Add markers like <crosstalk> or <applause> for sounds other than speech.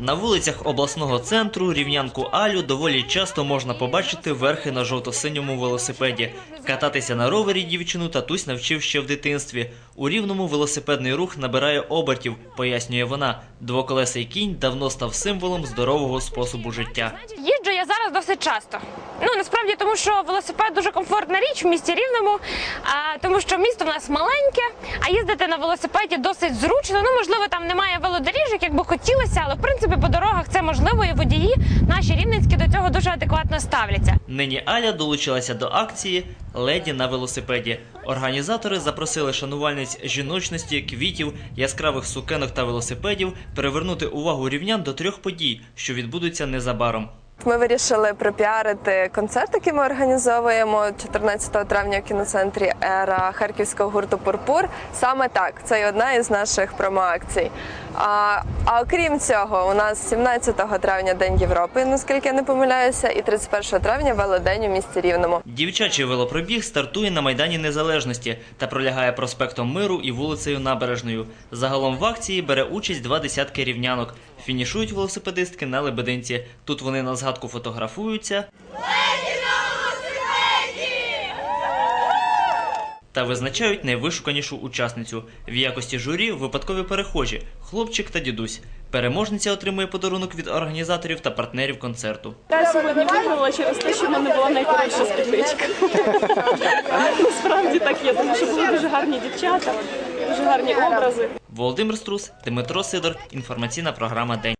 На вулицях обласного центру рівнянку Алю доволі часто можна побачити верхи на жовто-синьому велосипеді. Кататися на ровері дівчину татусь навчив ще в дитинстві. У рівному велосипедний рух набирає обертів, пояснює вона. Двоколесий кінь давно став символом здорового способу життя. Я зараз досить часто. Ну насправді тому, що велосипед дуже комфортна річ в місті рівному, а, тому що місто в нас маленьке, а їздити на велосипеді досить зручно. Ну можливо, там немає велодоріжок, як би хотілося, але в принципі по дорогах це можливо, і водії наші рівненські до цього дуже адекватно ставляться. Нині Аля долучилася до акції Леді на велосипеді. Організатори запросили шанувальниць жіночності, квітів, яскравих сукенок та велосипедів перевернути увагу рівнян до трьох подій, що відбудуться незабаром. Ми вирішили пропіарити концерт, який ми організовуємо 14 травня в кіноцентрі Ера харківського гурту Пурпур. Саме так, це і одна із наших промоакцій. А, а окрім цього, у нас 17 травня День Європи, наскільки я не помиляюся, і 31 травня велодень у місті Рівному. Дівчачий велопробіг стартує на Майдані Незалежності та пролягає проспектом Миру і вулицею Набережною. Загалом в акції бере участь два десятки рівнянок. Фінішують велосипедистки на Лебединці. Тут вони на згадку фотографуються. Та визначають найвишуканішу учасницю в якості журі випадкові перехожі, хлопчик та дідусь. Переможниця отримує подарунок від організаторів та партнерів концерту. Я сьогодні виграла через те, що в мене була найкоротша спідничка. <laughs> Насправді так є, тому що були дуже гарні дівчата, дуже гарні образи. Володимир Струс, Дмитро Сидор. Інформаційна програма День.